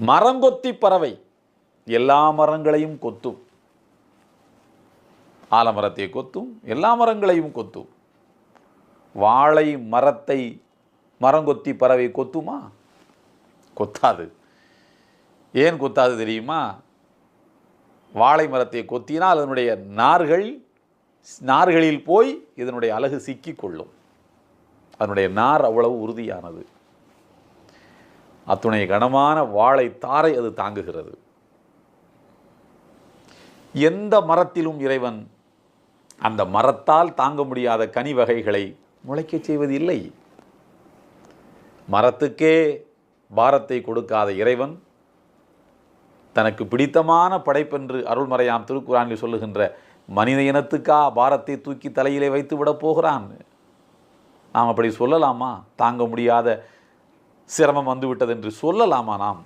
மரங்கொத்தி பறவை. எல்லா மரங்களையும் கொத்தும். ஆலமரத்தை கொத்தும் எல்லா மரங்களையும் கொத்தும். வாழை மரத்தை மரங்கொத்தி பறவை கொத்துமா? கொத்தாது. ஏன் கொத்தாது தெரியுமா? வாழை மரத்தை கொத்தினால் அதனுடைய நார்கள் நார்களில் போய் இதனுடைய அழகு சிக்கிக் கொள்ளும் அதனுடைய நார் அவ்வளவு உறுதியானது. அத்துணை கனமான வாழை தாரை அது தாங்குகிறது. எந்த மரத்திலும் இறைவன் அந்த மரத்தால் தாங்க முடியாத கனி வகைகளை முளைக்கச் செய்வது இல்லை. மரத்துக்கே பாரத்தை கொடுக்காத இறைவன் தனக்கு பிடித்தமான படைப்பென்று அருள்மறையாம் திருக்குறானில் சொல்லுகின்ற மனித இனத்துக்கா பாரத்தை தூக்கி தலையிலே வைத்து விடப் போகிறான்? நாம் அப்படி சொல்லலாமா? தாங்க முடியாத சிரமம் வந்துவிட்டது என்று சொல்லலாமா நாம்?